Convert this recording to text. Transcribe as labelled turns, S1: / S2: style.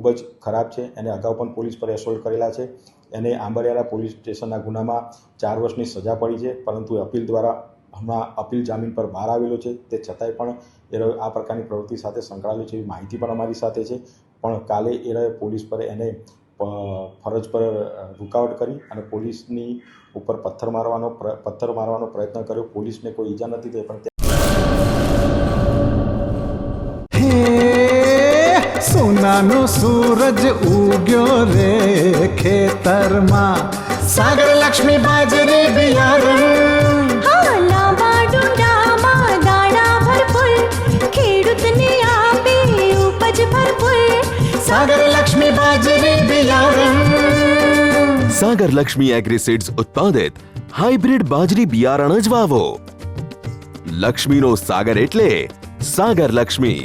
S1: ખૂબ જ ખરાબ છે. એને અગાઉ પણ પોલીસ પર એસોલ્ટ કરેલા છે. એને આંબરિયાળા પોલીસ સ્ટેશનના ગુનામાં ચાર વર્ષની સજા પડી છે. પરંતુ અપીલ દ્વારા હમણાં અપીલ જામીન પર બહાર આવેલો છે. તે છતાંય પણ એ આ પ્રકારની પ્રવૃત્તિ સાથે સંકળાયેલો છે એવી માહિતી પણ અમારી સાથે છે. પણ કાલે એ પોલીસ પર એને ફરજ પર રૂકાવટ કરી અને પોલીસની ઉપર પથ્થર મારવાનો પથ્થર મારવાનો પ્રયત્ન કર્યો. પોલીસને કોઈ ઈજા નથી થઈ, પણ
S2: હે સોનાનો સૂરજ ઉગ્યો રે ખેતરમાં. સાગર લક્ષ્મી બાજરી બિયારણ. સાગર લક્ષ્મી બાજરી બિયારણ.
S3: સાગર લક્ષ્મી એગ્રીસીડ્સ ઉત્પાદિત હાઇબ્રિડ બાજરી બિયારણ જ વાવો. લક્ષ્મીનો સાગર એટલે સાગર લક્ષ્મી.